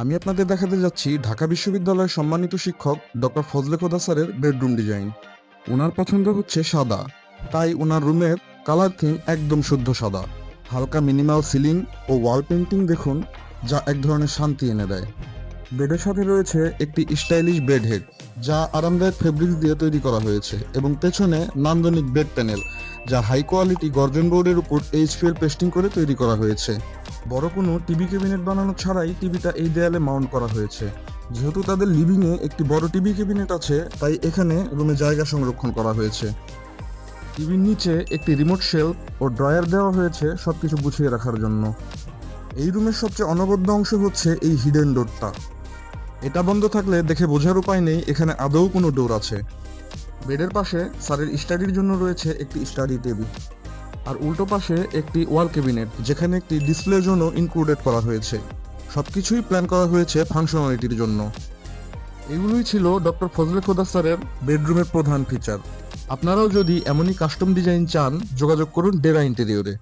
আমি আপনাদের দেখাতে যাচ্ছি ঢাকা বিশ্ববিদ্যালয়ের সম্মানিত শিক্ষক ডক্টর ফজলে খোদা স্যারের বেডরুম ডিজাইন। ওনার পছন্দ হচ্ছে সাদা। তাই ওনার রুমের কালার থিম একদম শুদ্ধ সাদা। হালকা মিনিমাল সিলিং ও ওয়াল পেন্টিং দেখুন, যা এক ধরনের শান্তি এনে দেয়। বেডের সাথে রয়েছে একটি স্টাইলিশ বেড হেড, যা আরামদায়ক ফেব্রিক দিয়ে তৈরি করা হয়েছে এবং পেছনে নান্দনিক বেড প্যানেল, যা হাই কোয়ালিটি গর্জন বোর্ডের উপর এইচপিএল পেস্টিং করে তৈরি করা হয়েছে। বড় কোনো টিভি ক্যাবিনেট বানানো ছাড়াই টিভিটা এই দেয়ালে মাউন্ট করা হয়েছে। যেহেতু তাদের লিভিংয়ে একটি বড় টিভি ক্যাবিনেট আছে, তাই এখানে রুমে জায়গা সংরক্ষণ করা হয়েছে। টিভির নিচে একটি রিমোট শেলফ ও ড্রয়ার দেওয়া হয়েছে সবকিছু গুছিয়ে রাখার জন্য। এই রুমের সবচেয়ে অনবদ্য অংশ হচ্ছে এই হিডেন ডোরটা। এটা বন্ধ থাকলে দেখে বোঝার উপায় নেই, এখানে আদৌ কোনো ডোর আছে। বেডের পাশে স্যারের স্টাডির জন্য রয়েছে একটি স্টাডি টেবিল। আর উল্টো পাশে একটি ওয়াল ক্যাবিনেট, যেখানে একটি ডিসপ্লের জন্য ইনক্লুডেড করা হয়েছে। সবকিছুই প্ল্যান করা হয়েছে ফাংশনালিটির জন্য। এগুলোই ছিল ডক্টর ফজলে খোদা স্যারের বেডরুমের প্রধান ফিচার আপনারাও যদি এমনই কাস্টম ডিজাইন চান, যোগাযোগ করুন ডেরা ইন্টেরিয়রে